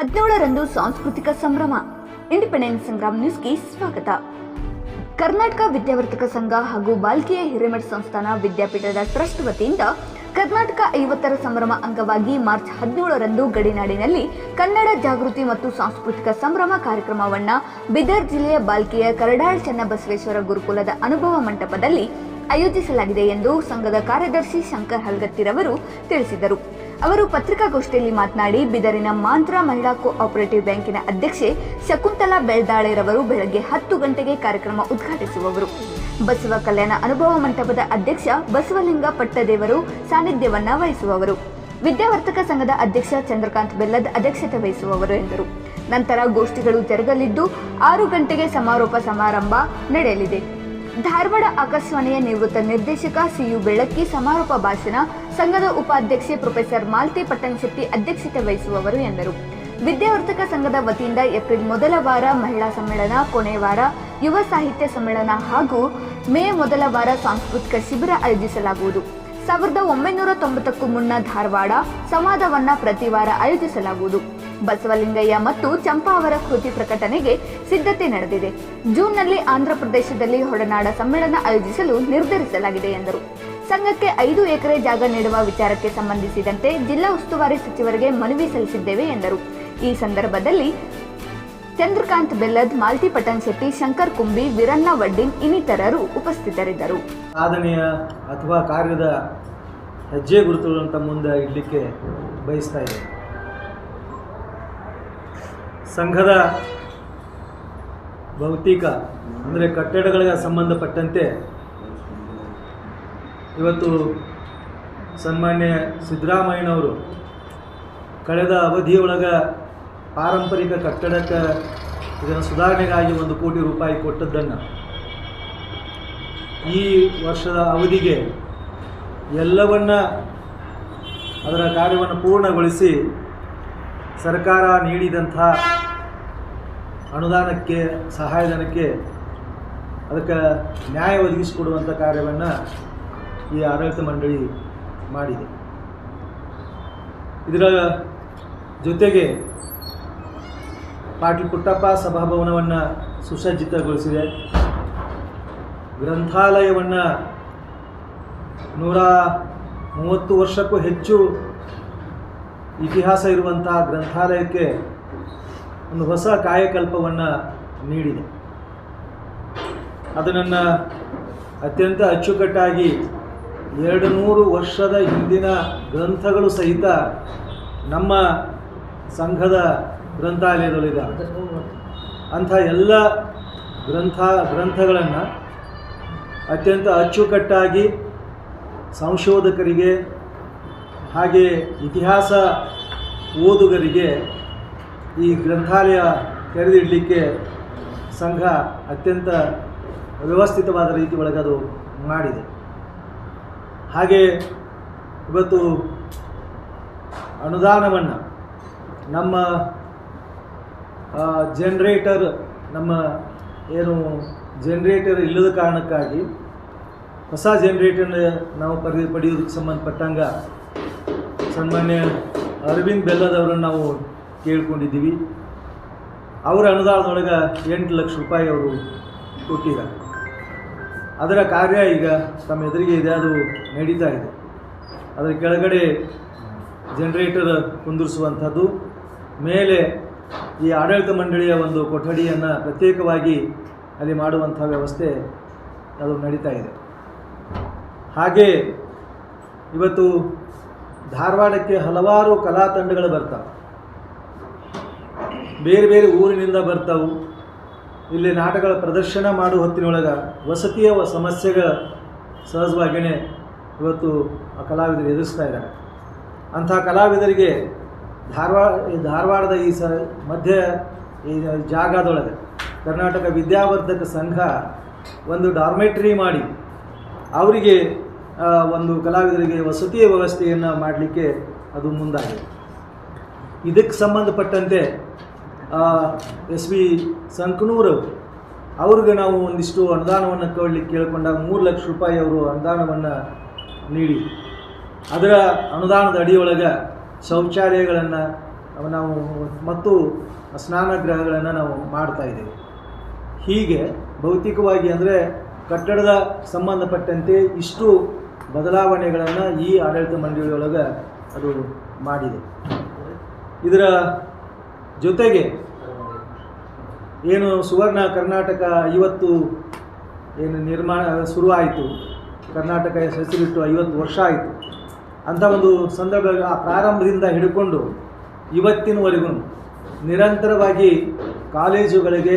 ಹದಿನೇಳರಂದು ಸಾಂಸ್ಕೃತಿಕ ಸಂಭ್ರಮ, ಇಂಡಿಪೆಂಡೆನ್ಸ್ ಸಂಗ್ರಾಮ್ ನ್ಯೂಸ್ಗೆ ಸ್ವಾಗತ. ಕರ್ನಾಟಕ ವಿದ್ಯಾವರ್ತಕ ಸಂಘ ಹಾಗೂ ಬಾಲ್ಕಿಯ ಹಿರೇಮಠ ಸಂಸ್ಥಾನ ವಿದ್ಯಾಪೀಠದ ಟ್ರಸ್ಟ್ ವತಿಯಿಂದ ಕರ್ನಾಟಕ ಐವತ್ತರ ಸಂಭ್ರಮ ಅಂಗವಾಗಿ ಮಾರ್ಚ್ ಹದಿನೇಳರಂದು ಗಡಿನಾಡಿನಲ್ಲಿ ಕನ್ನಡ ಜಾಗೃತಿ ಮತ್ತು ಸಾಂಸ್ಕೃತಿಕ ಸಂಭ್ರಮ ಕಾರ್ಯಕ್ರಮವನ್ನು ಬೀದರ್ ಜಿಲ್ಲೆಯ ಬಾಲ್ಕಿಯ ಕರಡಾಳ್ ಚನ್ನಬಸವೇಶ್ವರ ಗುರುಕುಲದ ಅನುಭವ ಮಂಟಪದಲ್ಲಿ ಆಯೋಜಿಸಲಾಗಿದೆ ಎಂದು ಸಂಘದ ಕಾರ್ಯದರ್ಶಿ ಶಂಕರ್ ಹಲ್ಗತ್ತಿರವರು ತಿಳಿಸಿದರು. ಅವರು ಪತ್ರಿಕಾಗೋಷ್ಠಿಯಲ್ಲಿ ಮಾತನಾಡಿ, ಬಿದರಿನ ಮಾಂತ್ರ ಮಹಿಳಾ ಕೋಆಪರೇಟಿವ್ ಬ್ಯಾಂಕಿನ ಅಧ್ಯಕ್ಷೆ ಶಕುಂತಲಾ ಬೆಳ್ದಾಳೆರವರು ಬೆಳಗ್ಗೆ ಹತ್ತು ಗಂಟೆಗೆ ಕಾರ್ಯಕ್ರಮ ಉದ್ಘಾಟಿಸುವವರು. ಬಸವ ಕಲ್ಯಾಣ ಅನುಭವ ಮಂಟಪದ ಅಧ್ಯಕ್ಷ ಬಸವಲಿಂಗ ಪಟ್ಟದೇವರು ಸಾನ್ನಿಧ್ಯವನ್ನ ವಹಿಸುವವರು. ವಿದ್ಯಾವರ್ತಕ ಸಂಘದ ಅಧ್ಯಕ್ಷ ಚಂದ್ರಕಾಂತ್ ಬೆಲ್ಲದ್ ಅಧ್ಯಕ್ಷತೆ ವಹಿಸುವವರು ಎಂದರು. ನಂತರ ಗೋಷ್ಠಿಗಳು ಜರುಗಲಿದ್ದು, ಆರು ಗಂಟೆಗೆ ಸಮಾರೋಪ ಸಮಾರಂಭ ನಡೆಯಲಿದೆ. ಧಾರವಾಡ ಆಕಾಶವಾಣಿಯ ನಿವೃತ್ತ ನಿರ್ದೇಶಕ ಸಿಯು ಬೆಳಕ್ಕಿ ಸಮಾರೋಪ ಭಾಷಣ ಸಂಘದ ಉಪಾಧ್ಯಕ್ಷೆ ಪ್ರೊಫೆಸರ್ ಮಾಲ್ತಿ ಪಟ್ಟಣಶೆಟ್ಟಿ ಅಧ್ಯಕ್ಷತೆ ವಹಿಸುವವರು ಎಂದರು. ವಿದ್ಯಾವರ್ಧಕ ಸಂಘದ ವತಿಯಿಂದ ಏಪ್ರಿಲ್ ಮೊದಲ ವಾರ ಮಹಿಳಾ ಸಮ್ಮೇಳನ, ಕೊನೆ ವಾರ ಯುವ ಸಾಹಿತ್ಯ ಸಮ್ಮೇಳನ ಹಾಗೂ ಮೇ ಮೊದಲ ವಾರ ಸಾಂಸ್ಕೃತಿಕ ಶಿಬಿರ ಆಯೋಜಿಸಲಾಗುವುದು. ಸಾವಿರದ ಒಂಬೈನೂರ ತೊಂಬತ್ತಕ್ಕೂ ಮುನ್ನ ಧಾರವಾಡ ಸಂವಾದವನ್ನ ಪ್ರತಿ ವಾರ ಆಯೋಜಿಸಲಾಗುವುದು. ಬಸವಲಿಂಗಯ್ಯ ಮತ್ತು ಚಂಪಾ ಅವರ ಕೃತಿ ಪ್ರಕಟಣೆಗೆ ಸಿದ್ಧತೆ ನಡೆದಿದೆ. ಜೂನ್ನಲ್ಲಿ ಆಂಧ್ರಪ್ರದೇಶದಲ್ಲಿ ಹೊಡನಾಡ ಸಮ್ಮೇಳನ ಆಯೋಜಿಸಲು ನಿರ್ಧರಿಸಲಾಗಿದೆ ಎಂದರು. ಸಂಘಕ್ಕೆ ಐದು ಎಕರೆ ಜಾಗ ನೀಡುವ ವಿಚಾರಕ್ಕೆ ಸಂಬಂಧಿಸಿದಂತೆ ಜಿಲ್ಲಾ ಉಸ್ತುವಾರಿ ಸಚಿವರಿಗೆ ಮನವಿ ಸಲ್ಲಿಸಿದ್ದೇವೆ ಎಂದರು. ಈ ಸಂದರ್ಭದಲ್ಲಿ ಚಂದ್ರಕಾಂತ್ ಬೆಲ್ಲದ್, ಮಾಲ್ತಿ ಪಟನ್ ಶೆಟ್ಟಿ, ಶಂಕರ್ ಕುಂಬಿ, ವೀರಣ್ಣ ವಡ್ಡಿನ್ ಇನ್ನಿತರರು ಉಪಸ್ಥಿತರಿದ್ದರು. ಸಾಧನೆಯ ಅಥವಾ ಕಾರ್ಯದ ಹೆಜ್ಜೆ ಗುರುತುಗಳಂತ ಮುಂದೆ ಇಡಲಿಕ್ಕೆ ಬಯಸ್ತಾ ಇದೆ ಸಂಘದ ಭೌತಿಕ, ಅಂದರೆ ಕಟ್ಟಡಗಳಿಗೆ ಸಂಬಂಧಪಟ್ಟಂತೆ ಇವತ್ತು ಸನ್ಮಾನ್ಯ ಸಿದ್ದರಾಮಯ್ಯನವರು ಕಳೆದ ಅವಧಿಯೊಳಗೆ ಪಾರಂಪರಿಕ ಕಟ್ಟಡಕ್ಕೆ ಇದನ್ನು ಸುಧಾರಣೆಗಾಗಿ ಒಂದು ಕೋಟಿ ರೂಪಾಯಿ ಕೊಟ್ಟದ್ದನ್ನು ಈ ವರ್ಷದ ಅವಧಿಗೆ ಎಲ್ಲವನ್ನ ಅದರ ಕಾರ್ಯವನ್ನು ಪೂರ್ಣಗೊಳಿಸಿ ಸರ್ಕಾರ ನೀಡಿದಂಥ ಅನುದಾನಕ್ಕೆ, ಸಹಾಯಧನಕ್ಕೆ ಅದಕ್ಕೆ ನ್ಯಾಯ ಒದಗಿಸಿಕೊಡುವಂಥ ಕಾರ್ಯವನ್ನು ಈ ಆಡಳಿತ ಮಂಡಳಿ ಮಾಡಿದೆ. ಇದರ ಜೊತೆಗೆ ಪಾಟೀಲ್ ಪುಟ್ಟಪ್ಪ ಸಭಾಭವನವನ್ನು ಸುಸಜ್ಜಿತಗೊಳಿಸಿದೆ. ಗ್ರಂಥಾಲಯವನ್ನು ನೂರ ಮೂವತ್ತು ವರ್ಷಕ್ಕೂ ಹೆಚ್ಚು ಇತಿಹಾಸ ಇರುವಂತಹ ಗ್ರಂಥಾಲಯಕ್ಕೆ ಒಂದು ಹೊಸ ಕಾಯಕಲ್ಪವನ್ನು ನೀಡಿದೆ. ಅದನ್ನು ಅತ್ಯಂತ ಅಚ್ಚುಕಟ್ಟಾಗಿ ಎರಡು ನೂರು ವರ್ಷದ ಹಿಂದಿನ ಗ್ರಂಥಗಳು ಸಹಿತ ನಮ್ಮ ಸಂಘದ ಗ್ರಂಥಾಲಯದಲ್ಲಿದೆ. ಅಂಥ ಎಲ್ಲ ಗ್ರಂಥ, ಗ್ರಂಥಗಳನ್ನು ಅತ್ಯಂತ ಅಚ್ಚುಕಟ್ಟಾಗಿ ಸಂಶೋಧಕರಿಗೆ ಹಾಗೆ ಇತಿಹಾಸ ಓದುಗರಿಗೆ ಈ ಗ್ರಂಥಾಲಯ ತೆರೆದಿಡಲಿಕ್ಕೆ ಸಂಘ ಅತ್ಯಂತ ವ್ಯವಸ್ಥಿತವಾದ ರೀತಿ ಒಳಗೆ ಅದು ಮಾಡಿದೆ. ಹಾಗೆ ಇವತ್ತು ಅನುದಾನವನ್ನು ನಮ್ಮ ಜನ್ರೇಟರ್ ನಮ್ಮ ಏನು ಜನ್ರೇಟರ್ ಇಲ್ಲದ ಕಾರಣಕ್ಕಾಗಿ ಹೊಸ ಜನ್ರೇಟರ್ನ ನಾವು ಪರಿ ಪಡೆಯೋದಕ್ಕೆ ಸಂಬಂಧಪಟ್ಟಂಗ ಸನ್ಮಾನ್ಯ ಅರವಿಂದ್ ಬೆಲ್ಲದವರನ್ನು ನಾವು ಕೇಳ್ಕೊಂಡಿದ್ದೀವಿ. ಅವರ ಅನುದಾನದೊಳಗೆ ಎಂಟು ಲಕ್ಷ ರೂಪಾಯಿ ಅವರು ಕೊಟ್ಟಿದ್ದಾರೆ. ಅದರ ಕಾರ್ಯ ಈಗ ತಮ್ಮ ಎದುರಿಗೆ ಇದೆ, ಅದು ನಡೀತಾ ಇದೆ. ಅದರ ಕೆಳಗಡೆ ಜನರೇಟರ್ ಕುಂದಿರಿಸುವಂಥದ್ದು. ಮೇಲೆ ಈ ಆಡಳಿತ ಮಂಡಳಿಯ ಒಂದು ಕೊಠಡಿಯನ್ನು ಪ್ರತ್ಯೇಕವಾಗಿ ಅಲ್ಲಿ ಮಾಡುವಂಥ ವ್ಯವಸ್ಥೆ ಅದು ನಡೀತಾ ಇದೆ. ಹಾಗೆ ಇವತ್ತು ಧಾರವಾಡಕ್ಕೆ ಹಲವಾರು ಕಲಾ ತಂಡಗಳು ಬರ್ತಾವೆ. ಬೇರೆ ಬೇರೆ ಊರಿನಿಂದ ಬರ್ತಾವು. ಇಲ್ಲಿ ನಾಟಕಗಳ ಪ್ರದರ್ಶನ ಮಾಡುವ ಹೊತ್ತಿನೊಳಗೆ ವಸತಿಯ ಸಮಸ್ಯೆಗಳ ಸಹಜವಾಗಿಯೇ ಇವತ್ತು ಆ ಕಲಾವಿದರು ಎದುರಿಸ್ತಾ ಇದ್ದಾರೆ. ಅಂಥ ಕಲಾವಿದರಿಗೆ ಧಾರವಾಡ ಧಾರವಾಡದ ಈ ಸ, ಮಧ್ಯ ಈ ಜಾಗದೊಳಗೆ ಕರ್ನಾಟಕ ವಿದ್ಯಾವರ್ಧಕ ಸಂಘ ಒಂದು ಡಾರ್ಮೆಟ್ರಿ ಮಾಡಿ ಅವರಿಗೆ ಒಂದು ಕಲಾವಿದರಿಗೆ ವಸತಿಯ ವ್ಯವಸ್ಥೆಯನ್ನು ಮಾಡಲಿಕ್ಕೆ ಅದು ಮುಂದಾಗಿದೆ. ಇದಕ್ಕೆ ಸಂಬಂಧಪಟ್ಟಂತೆ ಎಸ್ ಬಿ ಸಂಕನೂರವರು ಅವ್ರಿಗೆ ನಾವು ಒಂದಿಷ್ಟು ಅನುದಾನವನ್ನು ಕೇಳಲಿಕ್ಕೆ ಕೇಳಿಕೊಂಡಾಗ ಮೂರು ಲಕ್ಷ ರೂಪಾಯಿ ಅವರು ಅನುದಾನವನ್ನು ನೀಡಿ. ಅದರ ಅನುದಾನದ ಅಡಿಯೊಳಗೆ ಶೌಚಾಲಯಗಳನ್ನು ನಾವು ಮತ್ತು ಸ್ನಾನಗೃಹಗಳನ್ನು ನಾವು ಮಾಡ್ತಾ ಇದ್ದೇವೆ. ಹೀಗೆ ಭೌತಿಕವಾಗಿ ಅಂದರೆ ಕಟ್ಟಡದ ಸಂಬಂಧಪಟ್ಟಂತೆ ಇಷ್ಟು ಬದಲಾವಣೆಗಳನ್ನು ಈ ಆಡಳಿತ ಮಂಡಳಿಯೊಳಗೆ ಅದು ಮಾಡಿದೆ. ಇದರ ಜೊತೆಗೆ ಏನು ಸುವರ್ಣ ಕರ್ನಾಟಕ ಇವತ್ತು ಏನು ನಿರ್ಮಾಣ ಶುರುವಾಯಿತು. ಕರ್ನಾಟಕ ಹೆಸರಿಟ್ಟು ಐವತ್ತು ವರ್ಷ ಆಯಿತು. ಅಂಥ ಒಂದು ಸಂದರ್ಭ ಆ ಪ್ರಾರಂಭದಿಂದ ಹಿಡ್ಕೊಂಡು ಇವತ್ತಿನವರೆಗೂ ನಿರಂತರವಾಗಿ ಕಾಲೇಜುಗಳಿಗೆ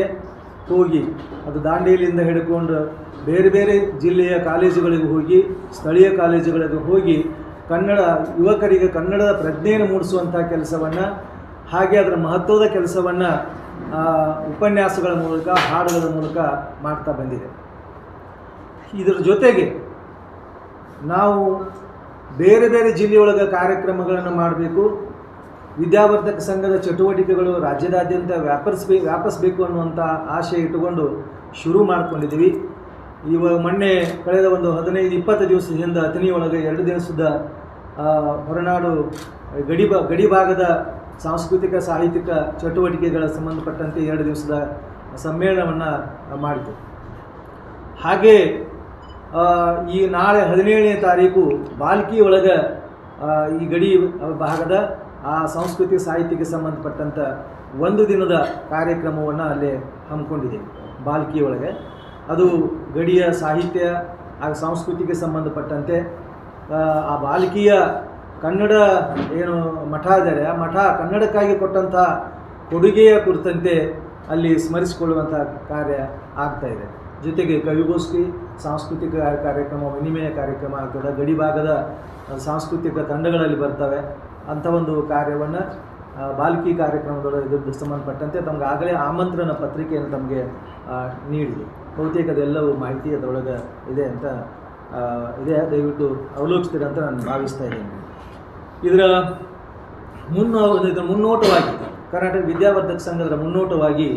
ಹೋಗಿ, ಅದು ದಾಂಡೇಲಿಯಿಂದ ಹಿಡ್ಕೊಂಡು ಬೇರೆ ಬೇರೆ ಜಿಲ್ಲೆಯ ಕಾಲೇಜುಗಳಿಗೆ ಹೋಗಿ, ಸ್ಥಳೀಯ ಕಾಲೇಜುಗಳಿಗೆ ಹೋಗಿ, ಕನ್ನಡ ಯುವಕರಿಗೆ ಕನ್ನಡದ ಪ್ರಜ್ಞೆಯನ್ನು ಮೂಡಿಸುವಂಥ ಕೆಲಸವನ್ನು ಹಾಗೆ ಅದರ ಮಹತ್ವದ ಕೆಲಸವನ್ನು ಉಪನ್ಯಾಸಗಳ ಮೂಲಕ, ಹಾಡುಗಳ ಮೂಲಕ ಮಾಡ್ತಾ ಬಂದಿದೆ. ಇದರ ಜೊತೆಗೆ ನಾವು ಬೇರೆ ಬೇರೆ ಜಿಲ್ಲೆಯೊಳಗೆ ಕಾರ್ಯಕ್ರಮಗಳನ್ನು ಮಾಡಬೇಕು, ವಿದ್ಯಾವರ್ಧಕ ಸಂಘದ ಚಟುವಟಿಕೆಗಳು ರಾಜ್ಯದಾದ್ಯಂತ ವ್ಯಾಪರಿಸ್ಬೇ, ವ್ಯಾಪಿಸ್ಬೇಕು ಅನ್ನುವಂಥ ಆಶೆ ಇಟ್ಟುಕೊಂಡು ಶುರು ಮಾಡ್ಕೊಂಡಿದ್ದೀವಿ. ಇವಾಗ ಮೊನ್ನೆ ಕಳೆದ ಒಂದು ಹದಿನೈದು, ಇಪ್ಪತ್ತು ದಿವಸದಿಂದ ಅತಿನಿಯೊಳಗೆ ಎರಡು ದಿವಸದ ಹೊರನಾಡು ಗಡಿ ಬಾ, ಗಡಿ ಭಾಗದ ಸಾಂಸ್ಕೃತಿಕ, ಸಾಹಿತ್ಯಿಕ ಚಟುವಟಿಕೆಗಳ ಸಂಬಂಧಪಟ್ಟಂತೆ ಎರಡು ದಿವಸದ ಸಮ್ಮೇಳನವನ್ನು ಮಾಡಿತು ಹಾಗೆ ಈ ನಾಳೆ ಹದಿನೇಳನೇ ತಾರೀಕು ಬಾಲ್ಕಿ ಒಳಗೆ ಈ ಗಡಿ ಭಾಗದ ಆ ಸಾಂಸ್ಕೃತಿಕ ಸಾಹಿತ್ಯಕ್ಕೆ ಸಂಬಂಧಪಟ್ಟಂಥ ಒಂದು ದಿನದ ಕಾರ್ಯಕ್ರಮವನ್ನು ಅಲ್ಲಿ ಹಮ್ಮಿಕೊಂಡಿದೆ ಬಾಲ್ಕಿ ಒಳಗೆ. ಅದು ಗಡಿಯ, ಸಾಹಿತ್ಯ ಹಾಗೂ ಸಂಸ್ಕೃತಿಗೆ ಸಂಬಂಧಪಟ್ಟಂತೆ ಆ ಬಾಲ್ಕಿಯ ಕನ್ನಡ ಏನು ಮಠ ಇದ್ದಾರೆ, ಆ ಮಠ ಕನ್ನಡಕ್ಕಾಗಿ ಕೊಟ್ಟಂಥ ಕೊಡುಗೆಯ ಕುರಿತಂತೆ ಅಲ್ಲಿ ಸ್ಮರಿಸಿಕೊಳ್ಳುವಂಥ ಕಾರ್ಯ ಆಗ್ತಾ ಇದೆ. ಜೊತೆಗೆ ಕವಿಗೋಷ್ಠಿ, ಸಾಂಸ್ಕೃತಿಕ ಕಾರ್ಯಕ್ರಮ, ವಿನಿಮಯ ಕಾರ್ಯಕ್ರಮ ಆಗ್ತದೆ ಗಡಿಭಾಗದ ಸಾಂಸ್ಕೃತಿಕ ತಂಡಗಳಲ್ಲಿ ಬರ್ತವೆ. ಅಂಥ ಒಂದು ಕಾರ್ಯವನ್ನು ಬಾಲ್ಕಿ ಕಾರ್ಯಕ್ರಮದೊಳಗೆ ಇದಕ್ಕೆ ಸಂಬಂಧಪಟ್ಟಂತೆ ತಮ್ಗೆ ಆಗಲೇ ಆಮಂತ್ರಣ ಪತ್ರಿಕೆಯನ್ನು ತಮಗೆ ನೀಡಿದೆ. ಬಹುತೇಕ ಅದೆಲ್ಲವೂ ಮಾಹಿತಿ ಅದರೊಳಗೆ ಇದೆ ಅಂತ ಇದೆ. ದಯವಿಟ್ಟು ಅವಲೋಕಿಸ್ತೀರ ಅಂತ ನಾನು ಭಾವಿಸ್ತಾ ಇದ್ದೀನಿ. ಇದರ ಮುನ್ನೋ, ಇದರ ಮುನ್ನೋಟವಾಗಿ ಕರ್ನಾಟಕ ವಿದ್ಯಾವರ್ಧಕ ಸಂಘದ ಮುನ್ನೋಟವಾಗಿ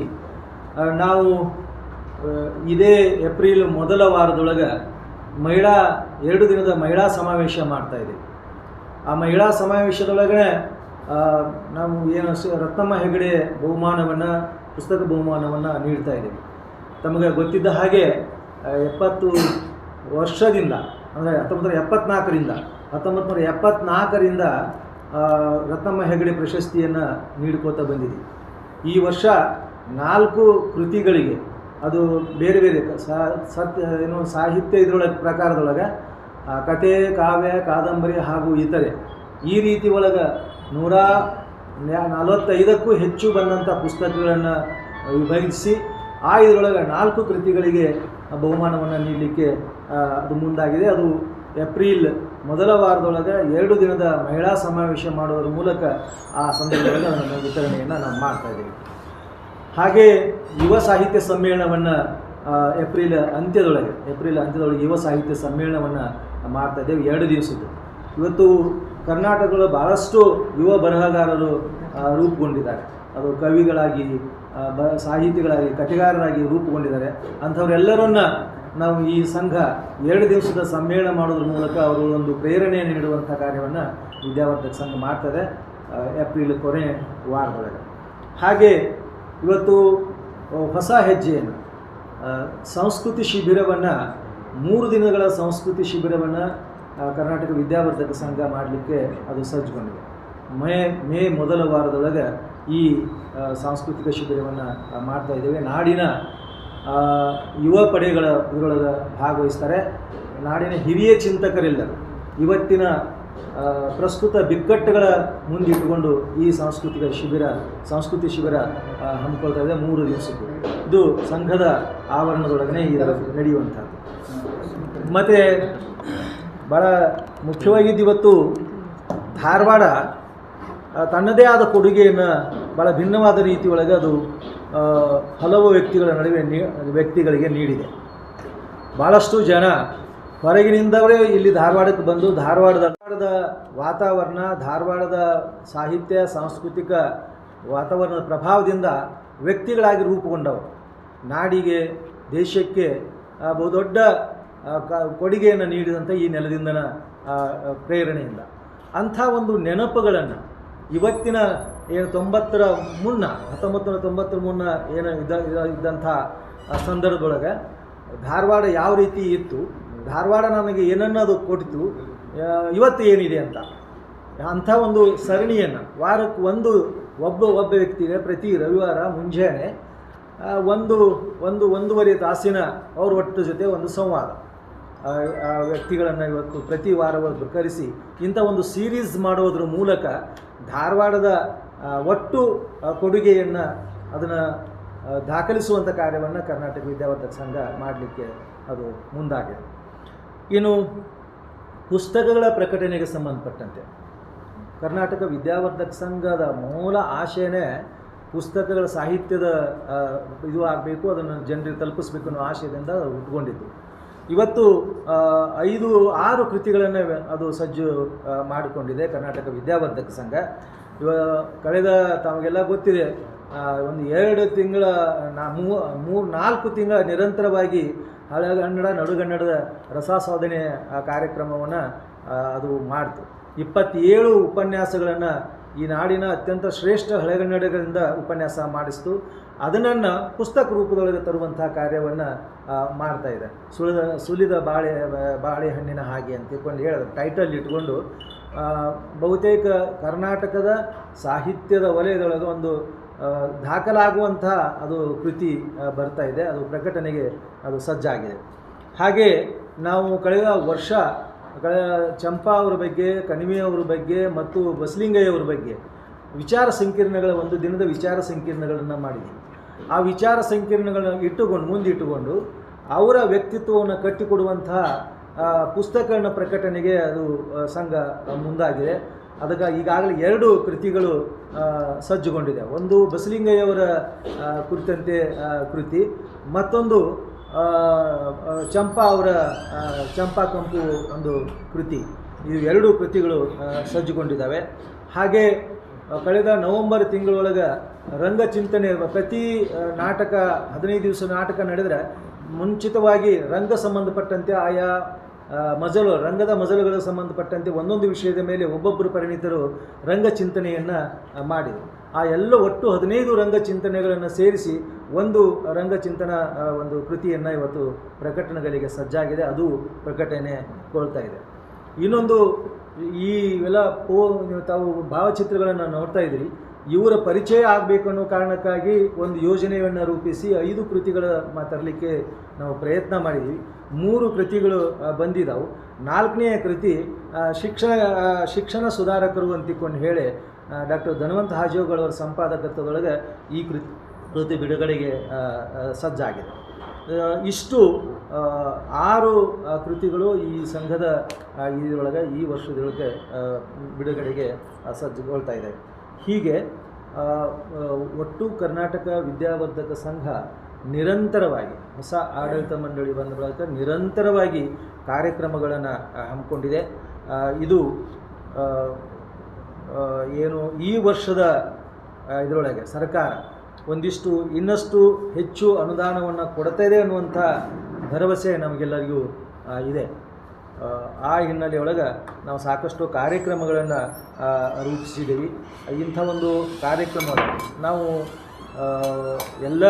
ನಾವು ಇದೇ ಏಪ್ರಿಲ್ ಮೊದಲ ವಾರದೊಳಗೆ ಮಹಿಳಾ, ಎರಡು ದಿನದ ಮಹಿಳಾ ಸಮಾವೇಶ ಮಾಡ್ತಾ ಇದ್ದೀವಿ ಆ ಮಹಿಳಾ ಸಮಾವೇಶದೊಳಗಡೆ ನಾವು ಏನು ರತ್ನಮ್ಮ ಹೆಗಡೆ ಬಹುಮಾನವನ್ನು, ಪುಸ್ತಕ ಬಹುಮಾನವನ್ನು ನೀಡ್ತಾ ಇದ್ದೀವಿ ತಮಗೆ ಗೊತ್ತಿದ್ದ ಹಾಗೆ ಎಪ್ಪತ್ತು ವರ್ಷದಿಂದ, ಅಂದರೆ ಹತ್ತೊಂಬತ್ತು ಎಪ್ಪತ್ನಾಲ್ಕರಿಂದ ಹತ್ತೊಂಬತ್ತು ನೂರ ಎಪ್ಪತ್ನಾಲ್ಕರಿಂದ ರತ್ನಮ್ಮ ಹೆಗಡೆ ಪ್ರಶಸ್ತಿಯನ್ನು ನೀಡ್ಕೋತಾ ಬಂದಿದೆ. ಈ ವರ್ಷ ನಾಲ್ಕು ಕೃತಿಗಳಿಗೆ, ಅದು ಬೇರೆ ಬೇರೆ ಸತ್ಯ ಏನು ಸಾಹಿತ್ಯ ಇದರೊಳಗೆ, ಪ್ರಕಾರದೊಳಗೆ ಕತೆ ಕಾವ್ಯ, ಕಾದಂಬರಿ ಹಾಗೂ ಇತರೆ, ಈ ರೀತಿ ಒಳಗೆ ನೂರ ನಲವತ್ತೈದಕ್ಕೂ ಹೆಚ್ಚು ಬಂದಂಥ ಪುಸ್ತಕಗಳನ್ನು ವಿಭಜಿಸಿ, ಆ, ಇದರೊಳಗೆ ನಾಲ್ಕು ಕೃತಿಗಳಿಗೆ ಬಹುಮಾನವನ್ನು ನೀಡಲಿಕ್ಕೆ ಅದು ಮುಂದಾಗಿದೆ. ಅದು ಏಪ್ರಿಲ್ ಮೊದಲ ವಾರದೊಳಗೆ ಎರಡು ದಿನದ ಮಹಿಳಾ ಸಮಾವೇಶ ಮಾಡೋದ್ರ ಮೂಲಕ ಆ ಸಂದರ್ಭದಲ್ಲಿ ಅದನ್ನು ವಿತರಣೆಯನ್ನು ನಾವು ಮಾಡ್ತಾ ಇದ್ದೀವಿ. ಹಾಗೆ ಯುವ ಸಾಹಿತ್ಯ ಸಮ್ಮೇಳನವನ್ನು ಏಪ್ರಿಲ್ ಅಂತ್ಯದೊಳಗೆ ಏಪ್ರಿಲ್ ಅಂತ್ಯದೊಳಗೆ ಯುವ ಸಾಹಿತ್ಯ ಸಮ್ಮೇಳನವನ್ನು ಮಾಡ್ತಾ ಇದ್ದೇವೆ ಎರಡು ದಿವಸದ್ದು. ಇವತ್ತು ಕರ್ನಾಟಕದ ಭಾಳಷ್ಟು ಯುವ ಬರಹಗಾರರು ರೂಪುಗೊಂಡಿದ್ದಾರೆ. ಅದು ಕವಿಗಳಾಗಿ ಸಾಹಿತಿಗಳಾಗಿ, ಕಥೆಗಾರರಾಗಿ ರೂಪುಗೊಂಡಿದ್ದಾರೆ. ಅಂಥವರೆಲ್ಲರನ್ನ ನಾವು ಈ ಸಂಘ ಎರಡು ದಿವಸದ ಸಮ್ಮೇಳನ ಮಾಡೋದ್ರ ಮೂಲಕ ಅವರು ಒಂದು ಪ್ರೇರಣೆ ನೀಡುವಂಥ ಕಾರ್ಯವನ್ನು ವಿದ್ಯಾವರ್ಧಕ ಸಂಘ ಮಾಡ್ತದೆ ಏಪ್ರಿಲ್ ಕೊನೆ ವಾರದೊಳಗೆ. ಹಾಗೆ ಇವತ್ತು ಹೊಸ ಹೆಜ್ಜೆಯನ್ನು ಸಂಸ್ಕೃತಿ ಶಿಬಿರವನ್ನು, ಮೂರು ದಿನಗಳ ಸಂಸ್ಕೃತಿ ಶಿಬಿರವನ್ನು ಕರ್ನಾಟಕ ವಿದ್ಯಾವರ್ಧಕ ಸಂಘ ಮಾಡಲಿಕ್ಕೆ ಅದು ಸಜ್ಜುಗೊಂಡಿದೆ. ಮೇ ಮೇ ಮೊದಲ ವಾರದೊಳಗೆ ಈ ಸಾಂಸ್ಕೃತಿಕ ಶಿಬಿರವನ್ನು ಮಾಡ್ತಾ ಇದ್ದೇವೆ. ನಾಡಿನ ಯುವ ಪಡೆಗಳ ಇದರೊಳಗೆ ಭಾಗವಹಿಸ್ತಾರೆ. ನಾಡಿನ ಹಿರಿಯ ಚಿಂತಕರಿಲ್ಲ ಇವತ್ತಿನ ಪ್ರಸ್ತುತ ಬಿಕ್ಕಟ್ಟುಗಳ ಮುಂದಿಟ್ಟುಕೊಂಡು ಈ ಸಾಂಸ್ಕೃತಿಕ ಶಿಬಿರ, ಸಂಸ್ಕೃತಿ ಶಿಬಿರ ಹಮ್ಮಿಕೊಳ್ತಾ ಇದೆ ಮೂರು ದಿವಸಕ್ಕೆ. ಇದು ಸಂಘದ ಆವರಣದೊಳಗನೆ ಈ ನಡೆಯುವಂಥದ್ದು. ಮತ್ತು ಭಾಳ ಮುಖ್ಯವಾಗಿದ್ದು ಇವತ್ತು ಧಾರವಾಡ ತನ್ನದೇ ಆದ ಕೊಡುಗೆಯನ್ನು ಭಾಳ ಭಿನ್ನವಾದ ರೀತಿಯೊಳಗೆ ಅದು ಹಲವು ವ್ಯಕ್ತಿಗಳ ನಡುವೆ ವ್ಯಕ್ತಿಗಳಿಗೆ ನೀಡಿದೆ. ಭಾಳಷ್ಟು ಜನ ಹೊರಗಿನಿಂದವರೇ ಇಲ್ಲಿ ಧಾರವಾಡಕ್ಕೆ ಬಂದು ಧಾರವಾಡದ ಧಾರವಾಡದ ವಾತಾವರಣ, ಧಾರವಾಡದ ಸಾಹಿತ್ಯ, ಸಾಂಸ್ಕೃತಿಕ ವಾತಾವರಣದ ಪ್ರಭಾವದಿಂದ ವ್ಯಕ್ತಿಗಳಾಗಿ ರೂಪುಗೊಂಡವರು. ನಾಡಿಗೆ, ದೇಶಕ್ಕೆ ಬಹುದೊಡ್ಡ ಕೊಡುಗೆಯನ್ನು ನೀಡಿದಂಥ ಈ ನೆಲದಿಂದನ ಪ್ರೇರಣೆಯಿಂದ. ಅಂಥ ಒಂದು ನೆನಪುಗಳನ್ನು ಇವತ್ತಿನ ಏನು ತೊಂಬತ್ತರ ಮುನ್ನ ಹತ್ತೊಂಬತ್ತು ನೂರ ತೊಂಬತ್ತರ ಮುನ್ನ ಏನು ಇದ್ದ ಇದ್ದ- ಇದ್ದಂಥ ಸಂದರ್ಭದೊಳಗೆ ಧಾರವಾಡ ಯಾವ ರೀತಿ ಇತ್ತು, ಧಾರವಾಡ ನನಗೆ ಏನನ್ನೋದು ಕೊಟ್ಟಿತು ಇವತ್ತು ಏನಿದೆ ಅಂತ. ಅಂಥ ಒಂದು ಸರಣಿಯನ್ನು, ವಾರಕ್ಕೆ ಒಂದು ಒಬ್ಬ ಒಬ್ಬ ವ್ಯಕ್ತಿಗೆ ಪ್ರತಿ ರವಿವಾರ ಮುಂಜಾನೆ ಒಂದು ಒಂದು, ಒಂದೂವರೆ ತಾಸಿನ ಅವ್ರ ಒಟ್ಟು ಜೊತೆ ಒಂದು ಸಂವಾದ. ವ್ಯಕ್ತಿಗಳನ್ನು ಇವತ್ತು ಪ್ರತಿ ವಾರವಾದರೂ ಕರೆಸಿ ಇಂಥ ಒಂದು ಸೀರೀಸ್ ಮಾಡೋದ್ರ ಮೂಲಕ ಧಾರವಾಡದ ಒಟ್ಟು ಕೊಡುಗೆಯನ್ನು ಅದನ್ನು ದಾಖಲಿಸುವಂಥ ಕಾರ್ಯವನ್ನು ಕರ್ನಾಟಕ ವಿದ್ಯಾವರ್ಧಕ ಸಂಘ ಮಾಡಲಿಕ್ಕೆ ಅದು ಮುಂದಾಗಿದೆ. ಇನ್ನು, ಪುಸ್ತಕಗಳ ಪ್ರಕಟಣೆಗೆ ಸಂಬಂಧಪಟ್ಟಂತೆ, ಕರ್ನಾಟಕ ವಿದ್ಯಾವರ್ಧಕ ಸಂಘದ ಮೂಲ ಆಶಯನೇ ಪುಸ್ತಕಗಳ ಸಾಹಿತ್ಯದ ಇದು ಆಗಬೇಕು, ಅದನ್ನು ಜನರಿಗೆ ತಲುಪಿಸ್ಬೇಕು ಅನ್ನೋ ಆಶಯದಿಂದ ಉಟ್ಕೊಂಡಿದ್ದು. ಇವತ್ತು ಐದು, ಆರು ಕೃತಿಗಳನ್ನು ಅದು ಸಜ್ಜು ಮಾಡಿಕೊಂಡಿದೆ ಕರ್ನಾಟಕ ವಿದ್ಯಾವರ್ಧಕ ಸಂಘ. ಇವ ಕಳೆದ ತಮಗೆಲ್ಲ ಗೊತ್ತಿದೆ ಒಂದು ಎರಡು ತಿಂಗಳ, ನಾ ಮೂರು ನಾಲ್ಕು ತಿಂಗಳ ನಿರಂತರವಾಗಿ ಹಳೆಗನ್ನಡ ನಡುಗನ್ನಡದ ರಸಾಸ್ವಾದನೆ ಆ, ಕಾರ್ಯಕ್ರಮವನ್ನು ಅದು ಮಾಡ್ತು. ಇಪ್ಪತ್ತೇಳು ಉಪನ್ಯಾಸಗಳನ್ನು ಈ ನಾಡಿನ ಅತ್ಯಂತ ಶ್ರೇಷ್ಠ ಹಳೆಗನ್ನಡಗಳಿಂದ ಉಪನ್ಯಾಸ ಮಾಡಿಸ್ತು. ಅದನ್ನು ಪುಸ್ತಕ ರೂಪದೊಳಗೆ ತರುವಂತಹ ಕಾರ್ಯವನ್ನು ಮಾಡ್ತಾ ಇದೆ. ಸುಳಿದ ಸುಲಿದ ಬಾಳೆ ಬಾಳೆಹಣ್ಣಿನ ಹಾಗೆ ಅಂತ ತಿಳ್ಕೊಂಡು ಹೇಳಿದ್ರು ಟೈಟಲ್ ಇಟ್ಕೊಂಡು ಬಹುತೇಕ ಕರ್ನಾಟಕದ ಸಾಹಿತ್ಯದ ವಲಯದೊಳಗೆ ಒಂದು ದಾಖಲಾಗುವಂತಹ ಅದು ಕೃತಿ ಬರ್ತಾ ಇದೆ. ಅದು ಪ್ರಕಟಣೆಗೆ ಅದು ಸಜ್ಜಾಗಿದೆ. ಹಾಗೆ ನಾವು ಕಳೆದ ವರ್ಷ ಕಳೆದ ಚಂಪಾ ಅವರ ಬಗ್ಗೆ ಕಣಿವೆ ಅವರ ಬಗ್ಗೆ ಮತ್ತು ಬಸಲಿಂಗಯ್ಯ ಅವರ ಬಗ್ಗೆ ವಿಚಾರ ಸಂಕಿರಣಗಳ ಒಂದು ದಿನದ ವಿಚಾರ ಸಂಕಿರಣಗಳನ್ನು ಮಾಡಿದ್ವಿ. ಆ ವಿಚಾರ ಸಂಕೀರ್ಣಗಳನ್ನು ಇಟ್ಟುಕೊಂಡು, ಮುಂದಿಟ್ಟುಕೊಂಡು ಅವರ ವ್ಯಕ್ತಿತ್ವವನ್ನು ಕಟ್ಟಿಕೊಡುವಂತಹ ಆ, ಪುಸ್ತಕಗಳ ಪ್ರಕಟಣೆಗೆ ಅದು ಸಂಘ ಮುಂದಾಗಿದೆ. ಅದಕ್ಕೆ ಈಗಾಗಲೇ ಎರಡು ಕೃತಿಗಳು ಸಜ್ಜುಗೊಂಡಿದೆ. ಒಂದು ಬಸಲಿಂಗಯ್ಯವರ ಕುರಿತಂತೆ ಕೃತಿ. ಮತ್ತೊಂದು ಚಂಪಾ ಅವರ ಚಂಪಾ ಕಂಪು ಒಂದು ಕೃತಿ. ಇವು ಎರಡು ಕೃತಿಗಳು ಸಜ್ಜುಗೊಂಡಿದ್ದಾವೆ. ಹಾಗೆ ಕಳೆದ ನವೆಂಬರ್ ತಿಂಗಳೊಳಗೆ ರಂಗಚಿಂತನೆ ಪ್ರತಿ ನಾಟಕ ಹದಿನೈದು ದಿವಸ ನಾಟಕ ನಡೆದರೆ ಮುಂಚಿತವಾಗಿ ರಂಗ ಸಂಬಂಧಪಟ್ಟಂತೆ ಆಯಾ ಮಜಲು, ರಂಗದ ಮಜಲುಗಳಿಗೆ ಸಂಬಂಧಪಟ್ಟಂತೆ ಒಂದೊಂದು ವಿಷಯದ ಮೇಲೆ ಒಬ್ಬೊಬ್ಬರು ಪರಿಣಿತರು ರಂಗ ಚಿಂತನೆಯನ್ನು ಮಾಡಿದರು. ಆ ಎಲ್ಲ ಒಟ್ಟು ಹದಿನೈದು ರಂಗ ಚಿಂತನೆಗಳನ್ನು ಸೇರಿಸಿ ಒಂದು ರಂಗ ಚಿಂತನ ಒಂದು ಕೃತಿಯನ್ನು ಇವತ್ತು ಪ್ರಕಟಣೆಗಳಿಗೆ ಸಜ್ಜಾಗಿದೆ. ಅದು ಪ್ರಕಟಣೆಗೊಳ್ತಾ ಇದೆ. ಇನ್ನೊಂದು ಈ ಎಲ್ಲ ಪೋ, ತಾವು ಭಾವಚಿತ್ರಗಳನ್ನು ನೋಡ್ತಾ ಇದ್ದೀರಿ. ಇವರ ಪರಿಚಯ ಆಗಬೇಕು ಅನ್ನೋ ಕಾರಣಕ್ಕಾಗಿ ಒಂದು ಯೋಜನೆಯನ್ನು ರೂಪಿಸಿ ಐದು ಕೃತಿಗಳ ಮಾತಾಡಲಿಕ್ಕೆ ನಾವು ಪ್ರಯತ್ನ ಮಾಡಿದ್ವಿ. ಮೂರು ಕೃತಿಗಳು ಬಂದಿದ್ದಾವೆ ನಾಲ್ಕನೇ ಕೃತಿ ಶಿಕ್ಷಣ ಶಿಕ್ಷಣ ಸುಧಾರಕರು ಅಂತಿಕೊಂಡು ಹೇಳಿ ಡಾಕ್ಟರ್ ಧನವಂತ ಹಾಜೋಗಳವರ ಸಂಪಾದಕತ್ವದೊಳಗೆ ಈ ಕೃತಿ ಕೃತಿ ಬಿಡುಗಡೆಗೆ ಸಜ್ಜಾಗಿದೆ. ಇಷ್ಟು ಆರು ಕೃತಿಗಳು ಈ ಸಂಘದ ಇದರೊಳಗೆ, ಈ ವರ್ಷದೊಳಗೆ ಬಿಡುಗಡೆಗೆ ಸಜ್ಜುಗೊಳ್ತಾ ಇದೆ ಹೀಗೆ ಒಟ್ಟು ಕರ್ನಾಟಕ ವಿದ್ಯಾವರ್ಧಕ ಸಂಘ ನಿರಂತರವಾಗಿ, ಹೊಸ ಆಡಳಿತ ಮಂಡಳಿ ಬಂದ ಬಳಿಕ ನಿರಂತರವಾಗಿ ಕಾರ್ಯಕ್ರಮಗಳನ್ನು ಹಮ್ಮಿಕೊಂಡಿದೆ. ಇದು ಏನು, ಈ ವರ್ಷದ ಇದರೊಳಗೆ ಸರ್ಕಾರ ಒಂದಿಷ್ಟು, ಇನ್ನಷ್ಟು ಹೆಚ್ಚು ಅನುದಾನವನ್ನು ಕೊಡ್ತಾ ಇದೆ ಅನ್ನುವಂಥ ಭರವಸೆ ನಮಗೆಲ್ಲರಿಗೂ ಇದೆ. ಆ, ಹಿನ್ನೆಲೆ ಹಿನ್ನೆಲೆಯೊಳಗೆ ನಾವು ಸಾಕಷ್ಟು ಕಾರ್ಯಕ್ರಮಗಳನ್ನು ರೂಪಿಸಿದ್ದೀವಿ. ಇಂಥ ಒಂದು ಕಾರ್ಯಕ್ರಮ ನಾವು ಎಲ್ಲ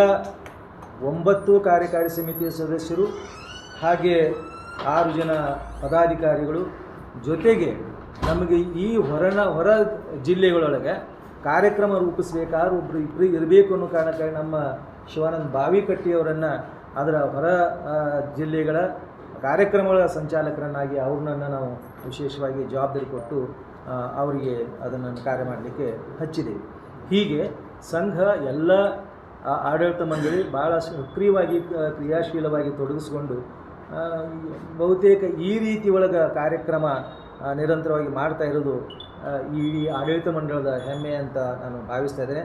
ಒಂಬತ್ತು ಕಾರ್ಯಕಾರಿ ಸಮಿತಿಯ ಸದಸ್ಯರು ಹಾಗೆ ಆರು ಜನ ಪದಾಧಿಕಾರಿಗಳು ಜೊತೆಗೆ ನಮಗೆ ಈ ಹೊರನ ಹೊರ ಜಿಲ್ಲೆಗಳೊಳಗೆ ಕಾರ್ಯಕ್ರಮ ರೂಪಿಸಬೇಕಾದ್ರೂ ಒಬ್ಬರು ಇಬ್ಬರು ಇರಬೇಕು ಅನ್ನೋ ಕಾರಣಕ್ಕಾಗಿ ನಮ್ಮ ಶಿವಾನಂದ ಬಾವಿಕಟ್ಟಿಯವರನ್ನು ಅದರ ಹೊರ ಜಿಲ್ಲೆಗಳ ಕಾರ್ಯಕ್ರಮಗಳ ಸಂಚಾಲಕರನ್ನಾಗಿ ಅವ್ರನ್ನ ನಾವು ವಿಶೇಷವಾಗಿ ಜವಾಬ್ದಾರಿ ಕೊಟ್ಟು ಅವರಿಗೆ ಅದನ್ನು ಕಾರ್ಯ ಮಾಡಲಿಕ್ಕೆ ಹಚ್ಚಿದ್ದೀವಿ. ಹೀಗೆ ಸಂಘ ಎಲ್ಲ ಆಡಳಿತ ಮಂಡಳಿ ಭಾಳ ಸಕ್ರಿಯವಾಗಿ ಕ್ರಿಯಾಶೀಲವಾಗಿ ತೊಡಗಿಸ್ಕೊಂಡು ಬಹುತೇಕ ಈ ರೀತಿ ಒಳಗೆ ಕಾರ್ಯಕ್ರಮ ನಿರಂತರವಾಗಿ ಮಾಡ್ತಾ ಇರೋದು ಈ ಆಡಳಿತ ಮಂಡಳದ ಹೆಮ್ಮೆ ಅಂತ ನಾನು ಭಾವಿಸ್ತಾ ಇದ್ದೇನೆ.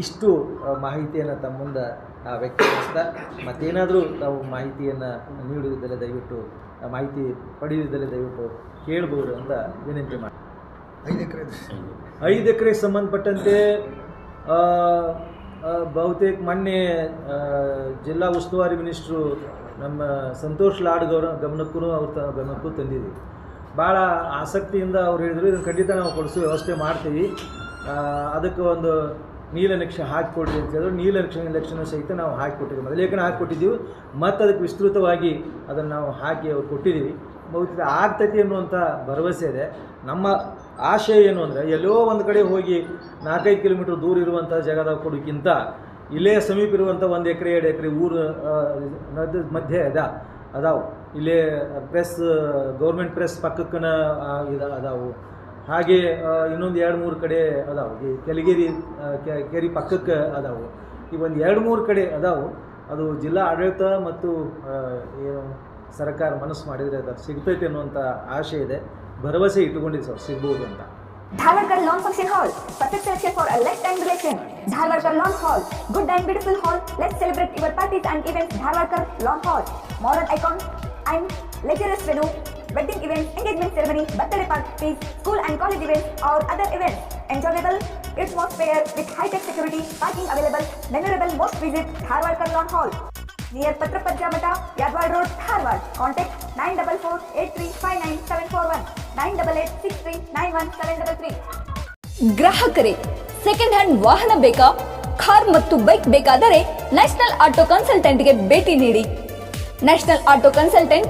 ಇಷ್ಟು ಮಾಹಿತಿಯನ್ನು ತಮ್ಮ ಮುಂದೆ ಆ, ವ್ಯಕ್ತಪಡಿಸ್ತಾ ಮತ್ತೇನಾದರೂ ತಾವು ಮಾಹಿತಿಯನ್ನು ನೀಡುವುದಲ್ಲೇ ದಯವಿಟ್ಟು ಮಾಹಿತಿ ಪಡೆಯುವುದಲ್ಲೇ ದಯವಿಟ್ಟು ಕೇಳ್ಬೋದು ಅಂತ ವಿನಂತಿ ಮಾಡಿ ಐದು ಎಕರೆ ಐದು ಎಕರೆಗೆ ಸಂಬಂಧಪಟ್ಟಂತೆ ಬಹುತೇಕ ಮೊನ್ನೆ ಜಿಲ್ಲಾ ಉಸ್ತುವಾರಿ ಮಿನಿಸ್ಟ್ರು ನಮ್ಮ ಸಂತೋಷ್ ಲಾಡ್ಗವರ ಗಮನಕ್ಕೂ ಅವ್ರ ತ ಗಮನಕ್ಕೂ ತಂದಿದ್ವಿ. ಭಾಳ ಆಸಕ್ತಿಯಿಂದ ಅವ್ರು ಹೇಳಿದ್ರು ಇದನ್ನು ಖಂಡಿತ ನಾವು ಕೊಡಿಸೋ ವ್ಯವಸ್ಥೆ ಮಾಡ್ತೀವಿ. ಅದಕ್ಕೆ ಒಂದು ನೀಲನಕ್ಷೆ ಹಾಕಿಕೊಡ್ರಿ ಅಂತ ಹೇಳಿದ್ರು. ನೀಲನಕ್ಷೆ ಲಕ್ಷಣ ಸಹಿತ ನಾವು ಹಾಕಿಕೊಟ್ಟಿದ್ದೀವಿ. ಮೊದಲೇಕನ ಹಾಕಿಕೊಟ್ಟಿದ್ದೀವಿ. ಮತ್ತು ಅದಕ್ಕೆ ವಿಸ್ತೃತವಾಗಿ ಅದನ್ನು ನಾವು ಹಾಕಿ ಅವ್ರು ಕೊಟ್ಟಿದ್ದೀವಿ. ಬಹುತೇಕ ಆಗ್ತೈತಿ ಅನ್ನುವಂಥ ಭರವಸೆ ಇದೆ. ನಮ್ಮ ಆಶಯ ಏನು ಅಂದರೆ, ಎಲ್ಲೋ ಒಂದು ಕಡೆ ಹೋಗಿ ನಾಲ್ಕೈದು ಕಿಲೋಮೀಟ್ರ್ ದೂರ ಇರುವಂಥ ಜಾಗದಾಗ ಕೊಡೋಕ್ಕಿಂತ ಇಲ್ಲೇ ಸಮೀಪ ಇರುವಂಥ ಒಂದು ಎಕರೆ, ಎರಡು ಎಕರೆ ಊರು ಮಧ್ಯೆ ಅದ, ಅದಾವು. ಇಲ್ಲೇ ಪ್ರೆಸ್, ಗೌರ್ಮೆಂಟ್ ಪ್ರೆಸ್ ಪಕ್ಕಕ್ಕನ ಇದು, ಅದಾವು. ಹಾಗೆ ಇನ್ನೊಂದು ಎರಡು ಮೂರು ಕಡೆ ಅದಾವು ಈ ಆ, ಕೇರಿ ಪಕ್ಕಕ್ಕೆ ಅದಾವು ಈ ಒಂದು ಎರಡು ಮೂರು ಕಡೆ ಅದಾವು ಅದು ಜಿಲ್ಲಾ ಆಡಳಿತ ಮತ್ತು ಏನು ಸರ್ಕಾರ ಮನಸ್ಸು ಮಾಡಿದರೆ ಅದು ಸಿಗ್ತೈತೆ ಅನ್ನುವಂಥ ಆಶೆ ಇದೆ ಭರವಸೆ ಇಟ್ಕೊಂಡಿದ್ದು ಸರ್ ಸಿಗ್ಬೋದು ಅಂತ Dharwarkar Lawn hall Hall. Perfect for for a time relation Dharwarkar Lawn Hall. Good and beautiful hall. Let's celebrate your parties and events. Dharwarkar Lawn hall Modern icon and luxurious venue. Wedding events, engagement ceremony, birthday parties, school and college events or other events. Enjoyable atmosphere with high-tech security, parking available, memorable most visit Dharwarkar Lawn Hall. Near Patrapajja Mata, Yadwad Road, Dharwad. Contact 944-8359-741, 988-6391-733. ಗ್ರಾಹಕರೇ second hand ವಾಹನ ಬೇಕಾ car ಮತ್ತು bike ಬೇಕಾದರೆ national auto ಕನ್ಸಲ್ಟೆಂಟ್ಗೆ ಭೇಟಿ ನೀಡಿ national auto consultant